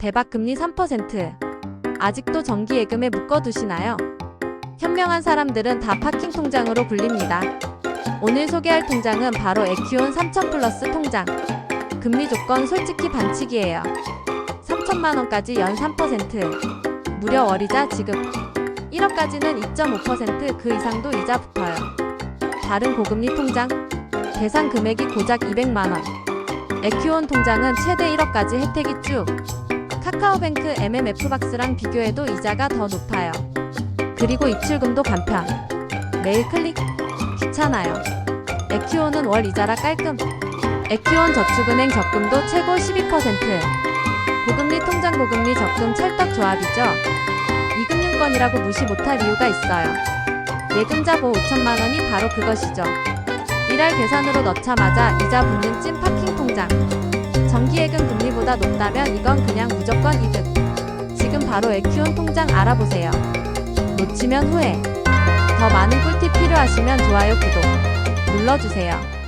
대박 금리 3%. 아직도 정기 예금에 묶어두시나요? 현명한 사람들은 다 파킹 통장으로 굴립니다. 오늘 소개할 통장은 바로 에큐온 3000 플러스 통장. 금리 조건 솔직히 반칙이에요. 3천만 원까지 연 3%. 무려 월이자 지급. 1억까지는 2.5%그 이상도 이자 붙어요. 다른 고금리 통장. 대상 금액이 고작 200만 원. 에큐온 통장은 최대 1억까지 혜택이 쭉. 카카오뱅크 MMF박스랑 비교해도 이자가 더 높아요. 그리고 입출금도 간편. 매일 클릭. 귀찮아요. 에큐온은 월 이자라 깔끔. 에큐온 저축은행 적금도 최고 12%. 고금리 통장 고금리 적금 찰떡 조합이죠. 이금융권이라고 무시 못할 이유가 있어요. 예금자 보호 5천만 원이 바로 그것이죠. 일할 계산으로 넣자마자 이자 붙는 찐 파킹 통장. 금리보다 높다면 이건 그냥 무조건 이득. 지금 바로 에큐온 통장 알아보세요. 놓치면 후회. 더 많은 꿀팁 필요하시면 좋아요, 구독 눌러주세요.